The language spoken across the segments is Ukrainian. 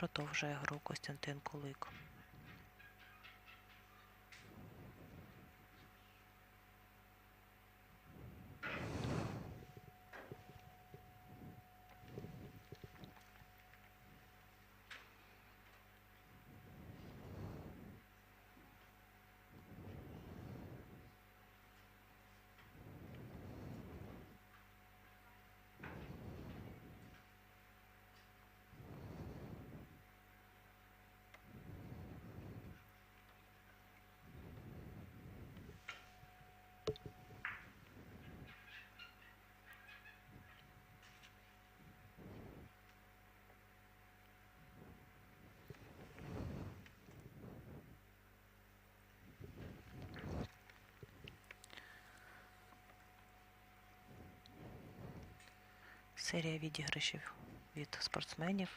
Продовжує гру Костянтин Кулик. Серія відіграшів від спортсменів.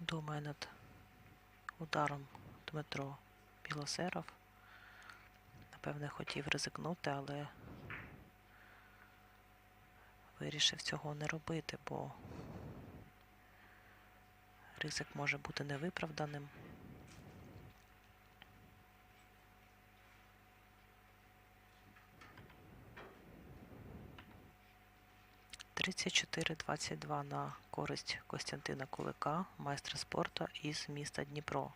Думає над ударом Дмитро Білосеров. Напевне, хотів ризикнути, але вирішив цього не робити, бо ризик може бути невиправданим. Тридцять чотири двадцять два на користь Костянтина Кулика, майстра спорту із міста Дніпро.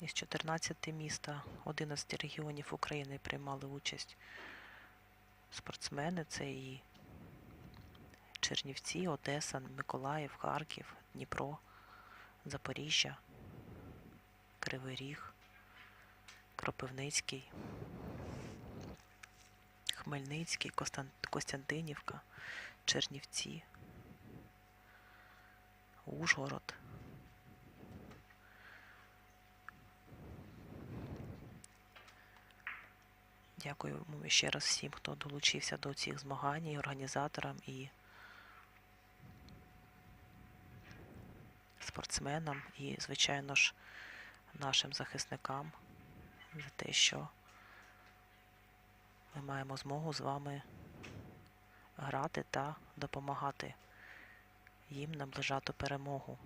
Із 14 міста 11 регіонів України приймали участь спортсмени. Це і Чернівці, Одеса, Миколаїв, Харків, Дніпро, Запоріжжя, Кривий Ріг, Кропивницький, Хмельницький, Костянтинівка, Чернівці, Ужгород. Дякую ще раз всім, хто долучився до цих змагань, і організаторам і спортсменам, і, звичайно ж, нашим захисникам за те, що ми маємо змогу з вами грати та допомагати їм наближати перемогу.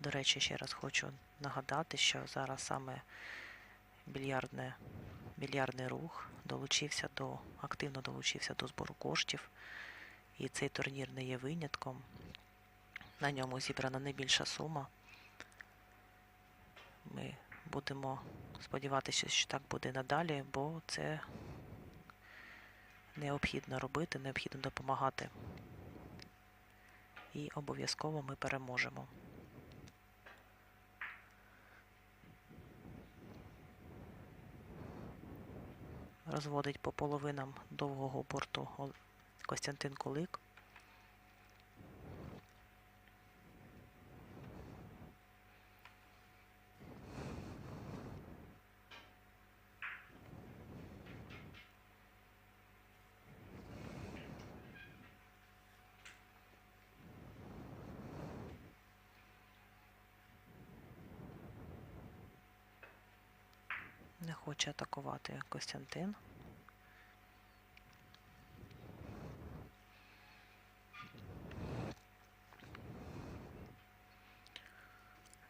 До речі, ще раз хочу нагадати, що зараз саме більярдне більярдний рух долучився до, активно долучився до збору коштів, і цей турнір не є винятком. На ньому зібрана найбільша сума. Ми будемо сподіватися, що так буде надалі, бо це необхідно робити, необхідно допомагати. І обов'язково ми переможемо. Розводить по половинам довгого борту Костянтин Кулик. Не хоче атакувати Костянтин.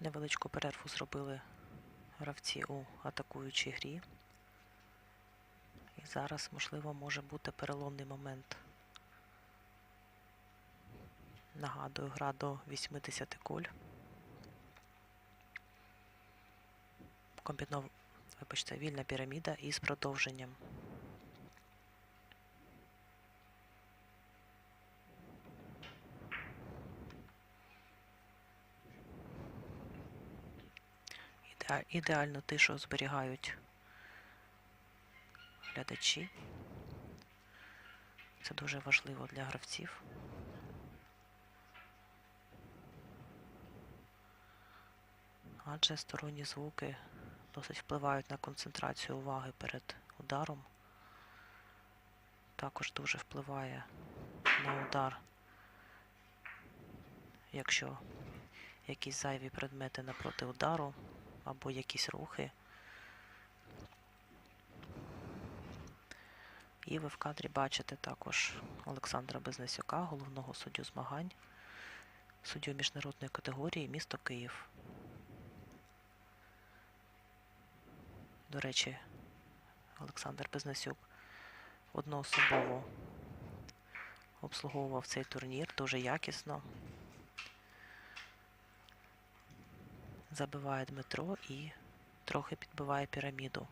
Невеличку перерву зробили гравці у атакуючій грі. І зараз, можливо, може бути переломний момент. Нагадую, гра до 80 куль вибачте, вільна піраміда із продовженням. Ідеальну тишу зберігають глядачі. Це дуже важливо для гравців. Адже сторонні звуки досить впливають на концентрацію уваги перед ударом. Також дуже впливає на удар, якщо якісь зайві предмети напроти удару або якісь рухи. І ви в кадрі бачите також Олександра Безнесюка, головного суддю змагань, суддю міжнародної категорії місто Київ. До речі, Олександр Безнасюк одноособово обслуговував цей турнір дуже якісно. Забиває Дмитро і трохи підбиває піраміду.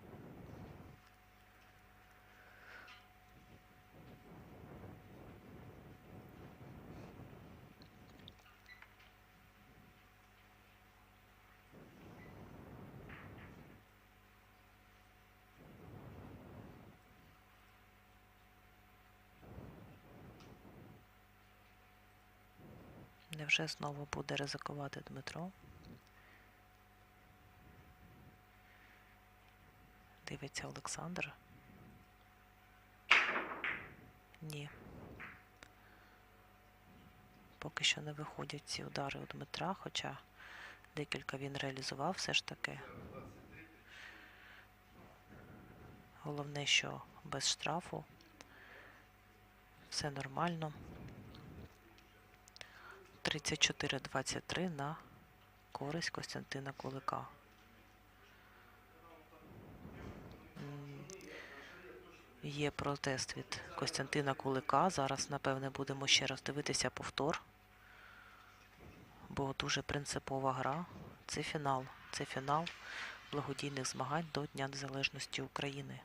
Невже знову буде ризикувати Дмитро? Дивиться Олександр. Ні. Поки що не виходять ці удари у Дмитра, хоча декілька він реалізував все ж таки. Головне, що без штрафу. Все нормально. 34-23 на користь Костянтина Кулика. Є протест від Костянтина Кулика. Зараз, напевне, будемо ще раз дивитися повтор. Бо дуже принципова гра. Це фінал. Це фінал благодійних змагань до Дня Незалежності України.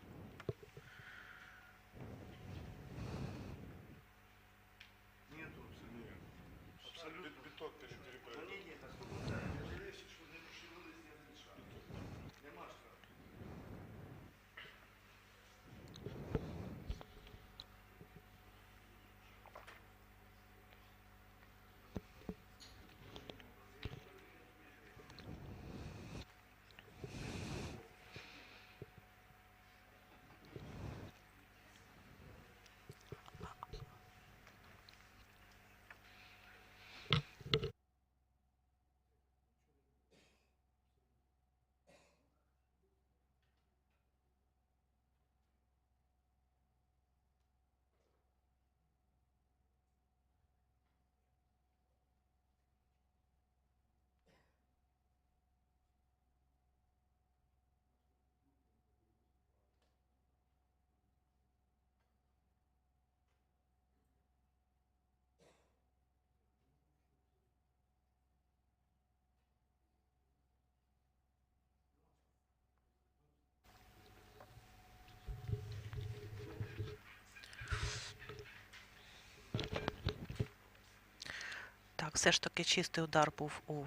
Все ж таки чистий удар був у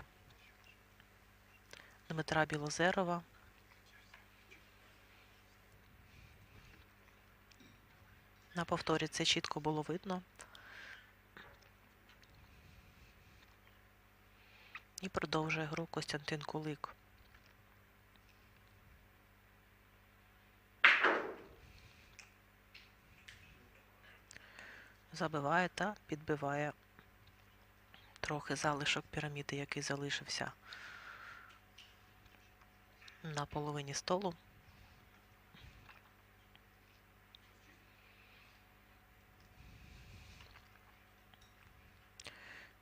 Дмитра Білозерова. На повторі це чітко було видно. І продовжує гру Костянтин Кулик. Забиває та підбиває трохи залишок піраміди, який залишився на половині столу.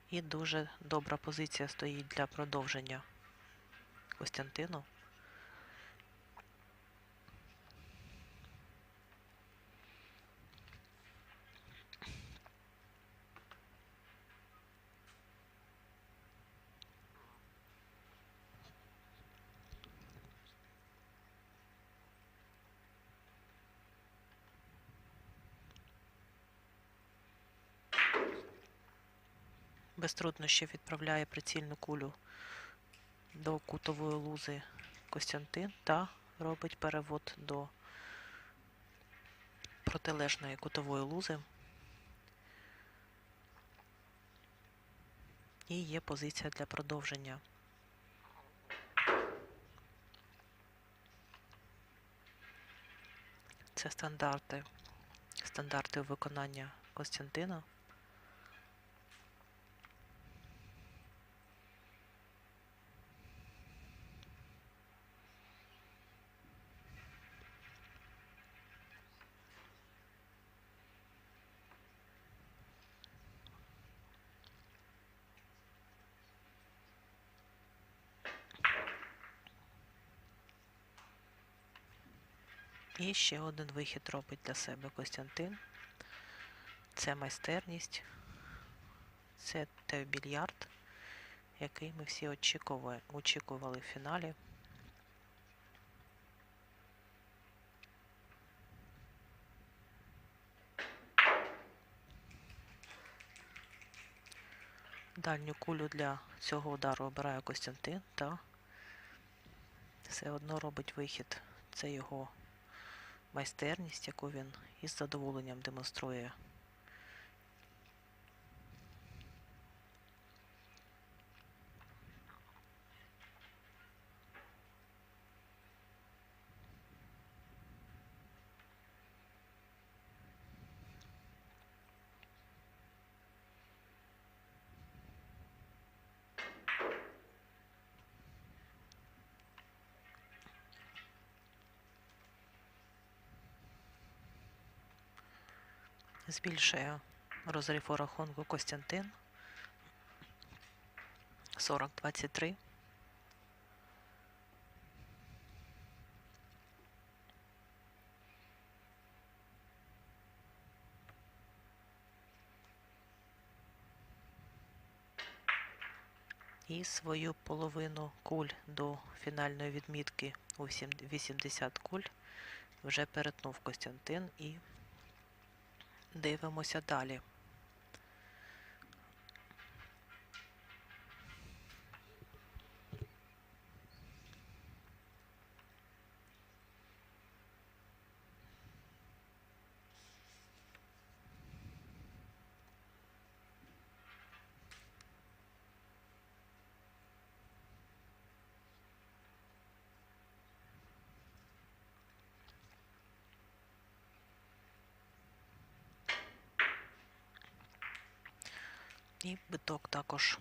І дуже добра позиція стоїть для продовження Костянтину. Без труднощів відправляє прицільну кулю до кутової лузи Костянтин та робить перевод до протилежної кутової лузи. І є позиція для продовження. Це стандарти. Стандарти виконання Костянтина. І ще один вихід робить для себе Костянтин. Це майстерність, це той більярд, який ми всі очікували, очікували в фіналі. Дальню кулю для цього удару обирає Костянтин та все одно робить вихід. Це його майстерність, яку він із задоволенням демонструє. Збільшує розрив у рахунку Костянтин. 40-23. І свою половину куль до фінальної відмітки у сім- 80 куль вже перетнув Костянтин і Дивимося далі. І биток також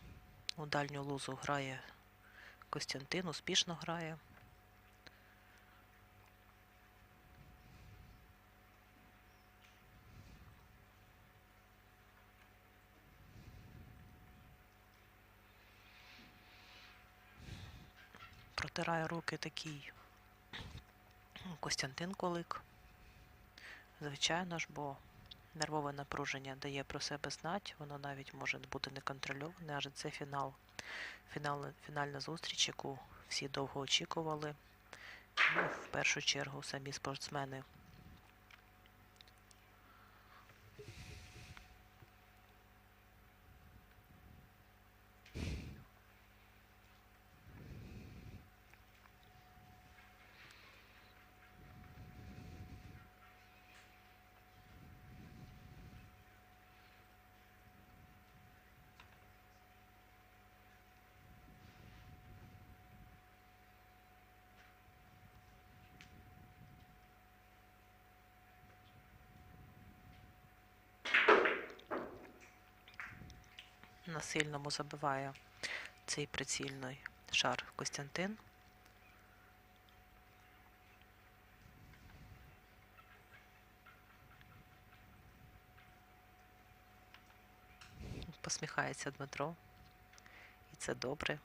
у дальню лузу грає Костянтин, успішно грає. Протирає руки такий Костянтин Колик. Звичайно ж, бо Нервове напруження дає про себе знати, воно навіть може бути неконтрольоване, адже це фінал. фінал. Фінальна зустріч, яку всі довго очікували. Ну, в першу чергу самі спортсмени. На сильному забиває цей прицільний шар Костянтин. Посміхається Дмитро. І це добре.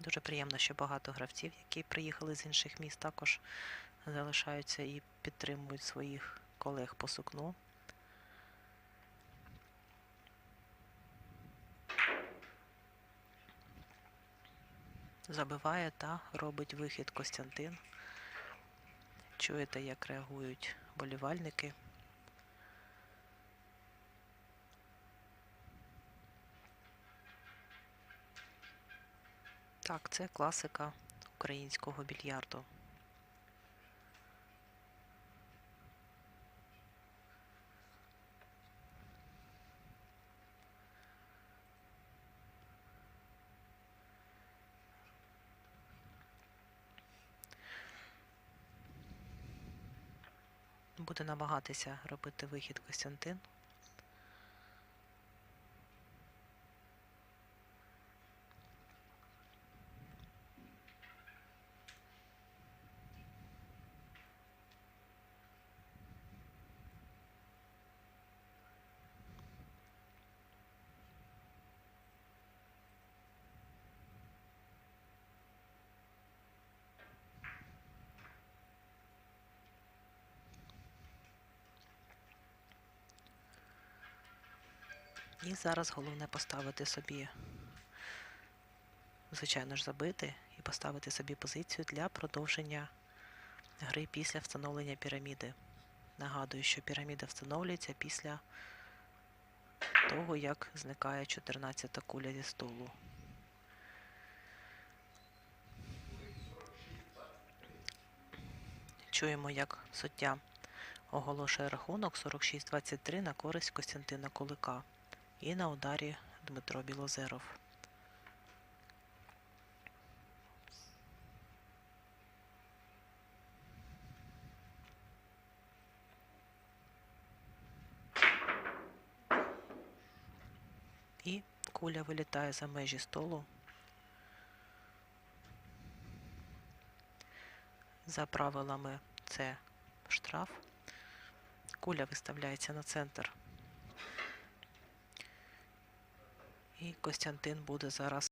Дуже приємно, що багато гравців, які приїхали з інших міст, також залишаються і підтримують своїх колег по сукну. Забиває та робить вихід Костянтин. Чуєте, як реагують болівальники. Так, це класика українського більярду. Буде намагатися робити вихід Костянтин. І зараз головне поставити собі, звичайно ж, забити і поставити собі позицію для продовження гри після встановлення піраміди. Нагадую, що піраміда встановлюється після того, як зникає 14-та куля зі столу. Чуємо, як суддя оголошує рахунок 46-23 на користь Костянтина Кулика. І на ударі Дмитро Білозеров. І куля вилітає за межі столу. За правилами це штраф. Куля виставляється на центр І Костянтин буде зараз